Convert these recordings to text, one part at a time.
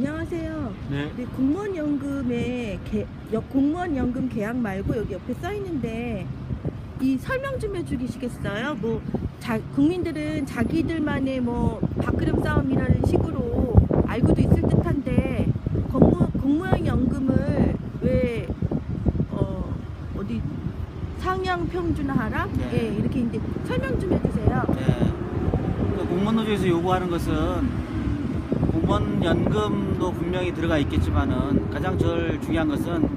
안녕하세요. 네. 네, 공무원 연금의 개, 여- 공무원 연금 계약 말고 여기 옆에 써 있는데 이 설명 좀 해주시겠어요? 뭐 자, 국민들은 자기들만의 뭐 밥그릇 싸움이라는 식으로 알고도 있을 듯한데 공무, 공무원 연금을 왜 어, 어디 상향 평준화하라? 네. 예, 이렇게 이제 설명 좀 해주세요. 네. 그 공무원 노조에서 요구하는 것은 공무원 연금도 분명히 들어가 있겠지만은 가장 제일 중요한 것은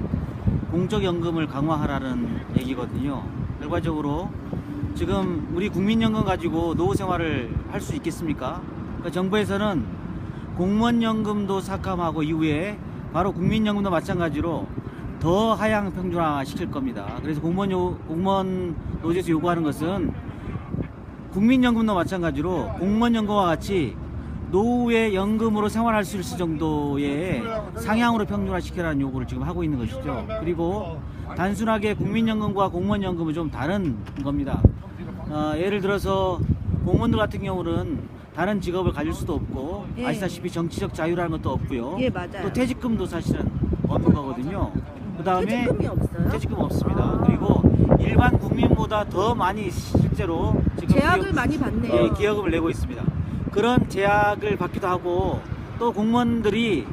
공적 연금을 강화하라는 얘기거든요. 결과적으로 지금 우리 국민연금 가지고 노후 생활을 할 수 있겠습니까? 그러니까 정부에서는 공무원 연금도 삭감하고 이후에 바로 국민연금도 마찬가지로 더 하향 평준화 시킬 겁니다. 그래서 공무원 요, 공무원 노조에서 요구하는 것은 국민연금도 마찬가지로 공무원연금과 같이 노후에 연금으로 생활할 수 있을 정도의 상향으로 평준화시키라는 요구를 지금 하고 있는 것이죠. 그리고 단순하게 국민연금과 공무원연금은 좀 다른 겁니다. 어, 예를 들어서 공무원들 같은 경우는 다른 직업을 가질 수도 없고 예. 아시다시피 정치적 자유라는 것도 없고요. 예, 맞아요. 또 퇴직금도 사실은 없는 거거든요. 그 다음에 퇴직금이 없어요? 퇴직금 없습니다. 아. 그리고 일반 국민보다 더 많이 실제로 지금 제약을 기업- 많이 받네요. 예, 기여금을 내고 있습니다. 그런 제약을 받기도 하고 또 공무원들이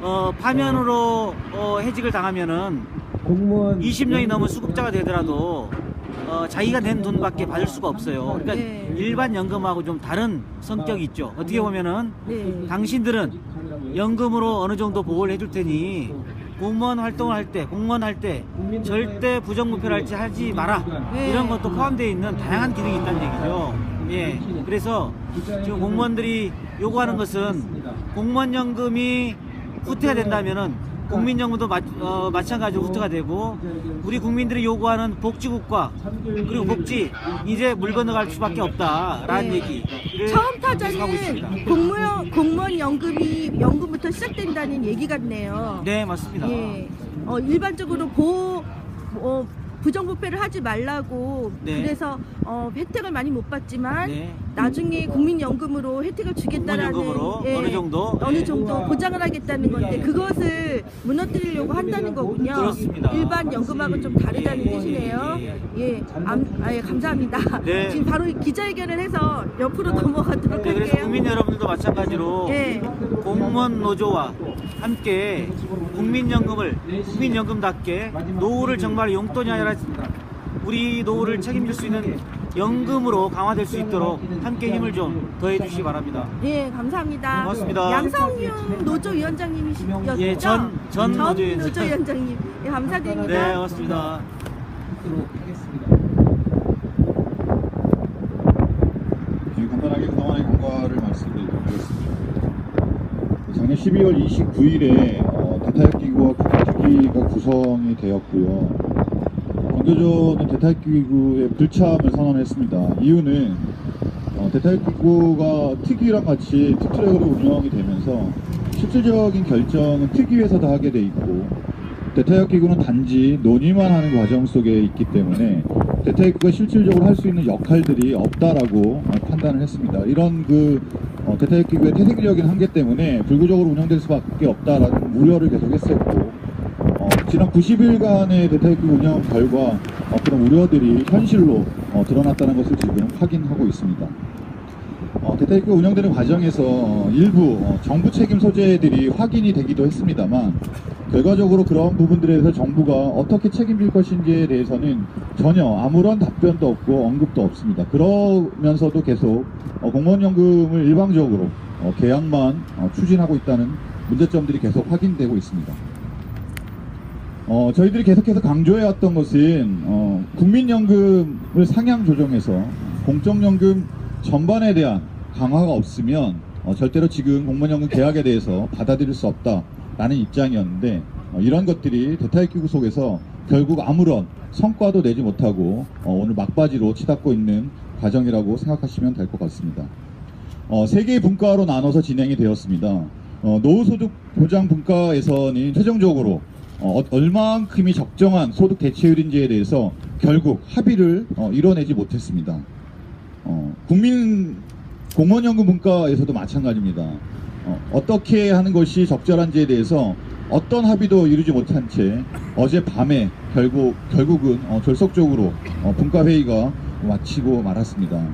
어, 파면으로 어, 해직을 당하면은 공무원 20년이 넘은 수급자가 되더라도 어, 자기가 낸 돈밖에 받을 수가 없어요. 그러니까 네. 일반 연금하고 좀 다른 성격이 있죠. 어떻게 보면은 네. 당신들은 연금으로 어느 정도 보호를 해줄 테니 공무원 활동을 할 때, 공무원 할 때 절대 부정부패를 할지 하지 마라. 네. 이런 것도 포함되어 있는 다양한 기능이 있다는 얘기죠. 예. 그래서 지금 공무원들이 요구하는 것은 공무원 연금이 후퇴가 된다면은 국민연금도 마, 어, 마찬가지로 후퇴가 되고 우리 국민들이 요구하는 복지국가 그리고 복지 이제 물 건너갈 수밖에 없다라는 네. 얘기를 처음. 타자는 공무원 공무원 연금이 연금부터 시작된다는 얘기 같네요. 네 맞습니다. 예. 어, 일반적으로 보호 어, 부정부패를 하지 말라고 네. 그래서 어, 혜택을 많이 못 받지만 네. 나중에 국민연금으로 혜택을 주겠다라는 국민연금으로 어느 정도? 어느 네. 정도 보장을 하겠다는 건데 그것을 무너뜨리려고 한다는 거군요. 그렇습니다. 일반 연금하고 좀 다르다는 예, 뜻이네요. 예, 예, 암, 아, 예 감사합니다. 네. 지금 바로 기자회견을 해서 옆으로 넘어가도록 네, 그래서 할게요. 국민 여러분들도 마찬가지로 예. 공무원 노조와 함께 국민연금을 국민연금답게 노후를 정말 용돈이 아니라 우리 노후를 책임질 수 있는 연금으로 강화될 수 있도록 함께 힘을 좀 더해 주시기 바랍니다. 네, 감사하니다 고맙습니다. 양성윤 노조위원장님이시죠? 예, 전- 전 노조위원장. 노조위원장님. 예, 감사드립니다. 네, 고맙습니다. 네, 간단하게 그동안의 경과를 말씀드리도록 하겠습니다. 작년 12월 29일에 어, 대타협기구와 국가특위가 구성이 되었고요. 건교조는 대타협기구의 불참을 선언했습니다. 이유는 어, 대타협기구가 특위랑 같이 특트랙으로 운영이 되면서 실질적인 결정은 특위에서 다 하게 돼 있고 대타협기구는 단지 논의만 하는 과정 속에 있기 때문에 대타협기구가 실질적으로 할 수 있는 역할들이 없다라고 어, 판단을 했습니다. 이런 그 어, 대타협기구의 태생적인 한계 때문에 불구적으로 운영될 수밖에 없다라는 우려를 계속했었고 어, 지난 90일간의 대타협기구 운영 결과 어, 그런 우려들이 현실로 어, 드러났다는 것을 지금 확인하고 있습니다. 어, 대타협기가 운영되는 과정에서 어, 일부 어, 정부 책임 소재들이 확인이 되기도 했습니다만 결과적으로 그런 부분들에 대해서 정부가 어떻게 책임질 것인지에 대해서는 전혀 아무런 답변도 없고 언급도 없습니다. 그러면서도 계속 어, 공무원연금을 일방적으로 어, 계약만 어, 추진하고 있다는 문제점들이 계속 확인되고 있습니다. 어, 저희들이 계속해서 강조해왔던 것은 어, 국민연금을 상향 조정해서 공적연금 전반에 대한 강화가 없으면 어, 절대로 지금 공무원연금 계약에 대해서 받아들일 수 없다라는 입장이었는데 어, 이런 것들이 대타협 기구 속에서 결국 아무런 성과도 내지 못하고 어, 오늘 막바지로 치닫고 있는 과정이라고 생각하시면 될 것 같습니다. 어, 세 개의 분과로 나눠서 진행이 되었습니다. 어, 노후소득 보장 분과에서는 최종적으로 어, 얼마만큼이 적정한 소득 대체율인지에 대해서 결국 합의를 어, 이뤄내지 못했습니다. 어, 국민 공무원연금 분과에서도 마찬가지입니다. 어, 떻게 하는 것이 적절한지에 대해서 어떤 합의도 이루지 못한 채 어제 밤에 결국 결국은 어, 졸속적으로 어, 분과 회의가 마치고 말았습니다.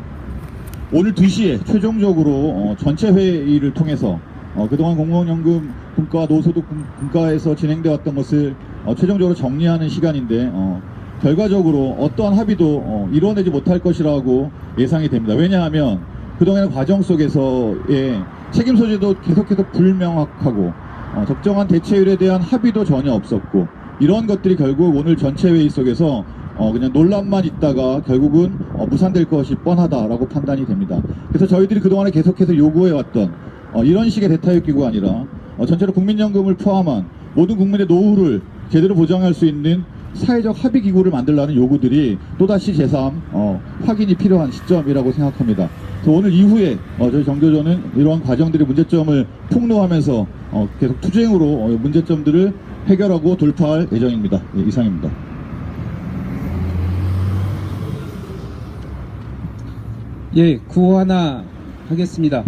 오늘 2시에 최종적으로 어, 전체 회의를 통해서 어, 그동안 공무원연금 분과 노소득 분- 분과에서 진행되어 왔던 것을 어, 최종적으로 정리하는 시간인데 어, 결과적으로 어떠한 합의도 어, 이뤄내지 못할 것이라고 예상이 됩니다. 왜냐하면 그동안의 과정 속에서의 책임 소재도 계속해서 불명확하고 어, 적정한 대체율에 대한 합의도 전혀 없었고 이런 것들이 결국 오늘 전체 회의 속에서 어, 그냥 논란만 있다가 결국은 어, 무산될 것이 뻔하다라고 판단이 됩니다. 그래서 저희들이 그동안에 계속해서 요구해왔던 어, 이런 식의 대타협 기구가 아니라 어, 전체로 국민연금을 포함한 모든 국민의 노후를 제대로 보장할 수 있는 사회적 합의 기구를 만들라는 요구들이 또다시 제3 어, 확인이 필요한 시점이라고 생각합니다. 그래서 오늘 이후에 어, 저희 정교조는 이러한 과정들의 문제점을 폭로하면서 어, 계속 투쟁으로 어, 문제점들을 해결하고 돌파할 예정입니다. 예, 이상입니다. 예, 구호 하나 하겠습니다.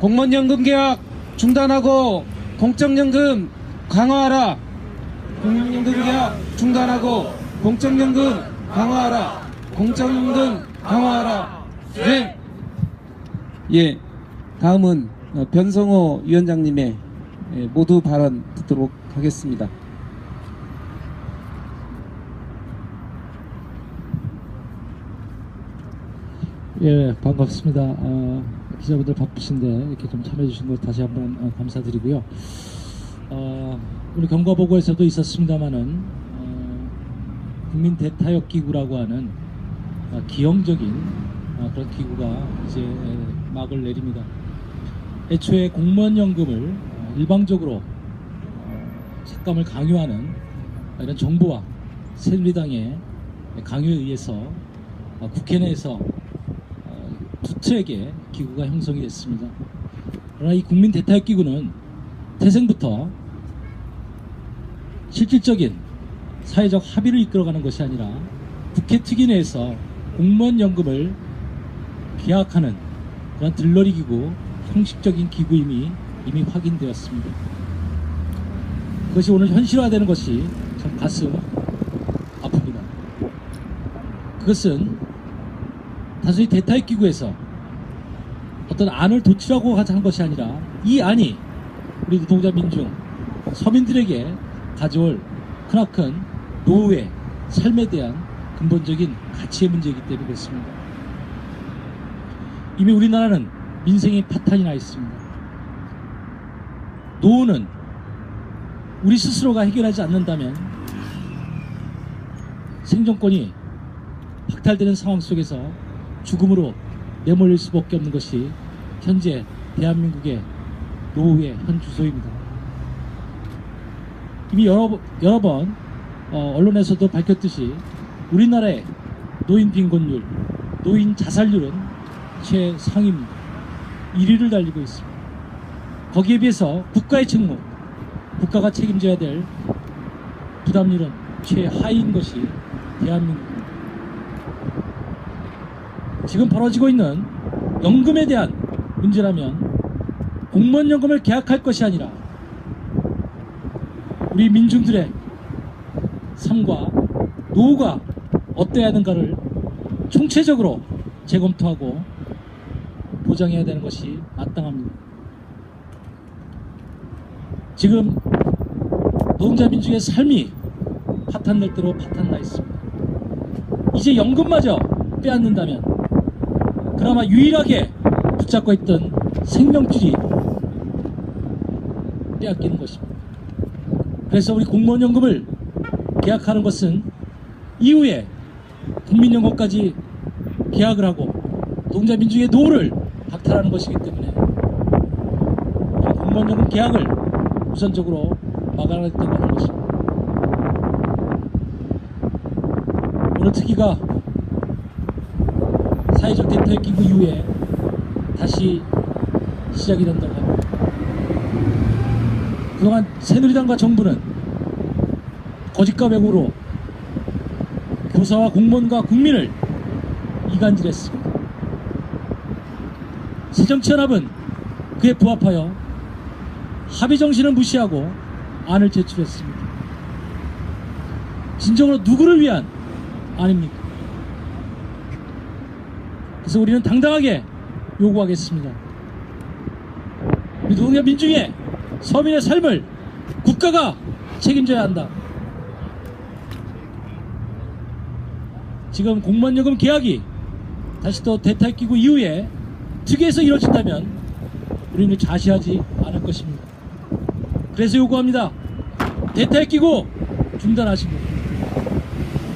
공무원연금 계약 중단하고 공적연금 강화하라. 계약 중단하고 공적연금 강화하라. 공적연금 강화하라. 네. 예, 다음은 어, 변성호 위원장님의 예, 모두 발언 듣도록 하겠습니다. 예, 반갑습니다. 어, 기자분들 바쁘신데 이렇게 좀 참여해 주신 것 다시 한번 어, 감사드리고요. 어, 우리 경과보고에서도 있었습니다만은 어, 국민 대타협 기구라고 하는 어, 기형적인 어, 그런 기구가 이제 막을 내립니다. 애초에 공무원 연금을 어, 일방적으로 어, 삭감을 강요하는 이런 정부와 새누리당의 강요에 의해서 어, 국회 내에서 트랙의 기구가 형성이 됐습니다. 그러나 이 국민 대타협 기구는 태생부터 실질적인 사회적 합의를 이끌어가는 것이 아니라 국회 특위 내에서 공무원 연금을 계약하는 그런 들러리 기구, 형식적인 기구임이 이미 확인되었습니다. 그것이 오늘 현실화되는 것이 참 가슴 아픕니다. 그것은 단순히 대타협 기구에서 어떤 안을 도출하고 가자 한 것이 아니라 이 안이 우리 노동자 민중 서민들에게 가져올 크나큰 노후의 삶에 대한 근본적인 가치의 문제이기 때문에 그렇습니다. 이미 우리나라는 민생의 파탄이 나 있습니다. 노후는 우리 스스로가 해결하지 않는다면 생존권이 박탈되는 상황 속에서 죽음으로 내몰릴 수밖에 없는 것이 현재 대한민국의 노후의 현 주소입니다. 이미 여러, 여러 번 어, 언론에서도 밝혔듯이 우리나라의 노인 빈곤율, 노인 자살률은 최상위입니다. 1위를 달리고 있습니다. 거기에 비해서 국가의 책무, 국가가 책임져야 될 부담률은 최하위인 것이 대한민국입니다. 지금 벌어지고 있는 연금에 대한 문제라면 공무원 연금을 계약할 것이 아니라 우리 민중들의 삶과 노후가 어때야 하는가를 총체적으로 재검토하고 보장해야 되는 것이 마땅합니다. 지금 노동자 민중의 삶이 파탄날 대로 파탄나 있습니다. 이제 연금마저 빼앗는다면 그나마 유일하게 붙잡고 있던 생명줄이 빼앗기는 것입니다. 그래서 우리 공무원연금을 계약하는 것은 이후에 국민연금까지 계약을 하고 노동자 민중의 노후를 박탈하는 것이기 때문에 공무원연금 계약을 우선적으로 막아야겠다고 하는 것입니다. 오늘 특위가 사회적 대타협 기구 이후에 다시 시작이 된다고. 그동안 새누리당과 정부는 거짓과 왜곡으로 교사와 공무원과 국민을 이간질했습니다. 새정치연합은 그에 부합하여 합의 정신을 무시하고 안을 제출했습니다. 진정으로 누구를 위한 안입니까? 그래서 우리는 당당하게 요구하겠습니다. 우리 노동자 민중의 서민의 삶을 국가가 책임져야 한다. 지금 공무원요금 계약이 다시 또 대타기구 이후에 특위에서 이루어진다면 우리는 자시하지 않을 것입니다. 그래서 요구합니다. 대타기구 중단하시고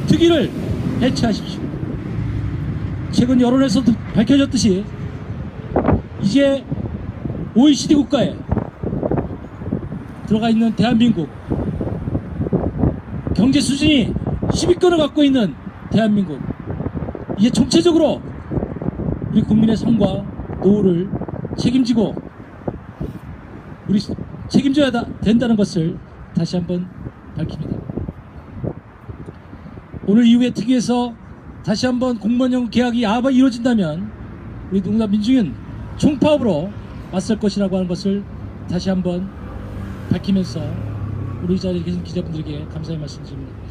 특위를 해체하십시오. 최근 여론에서도 밝혀졌듯이 이제 OECD 국가에 들어가 있는 대한민국 경제 수준이 10위권을 갖고 있는 대한민국 이제 총체적으로 우리 국민의 삶과 노후를 책임지고 우리 책임져야 다- 된다는 것을 다시 한번 밝힙니다. 오늘 이후에 특위에서 다시 한번 공무원연금 계약이 아마 이루어진다면 우리 농담 민중은 총파업으로 맞설 것이라고 하는 것을 다시 한번 밝히면서 우리 이 자리에 계신 기자분들에게 감사의 말씀 드립니다.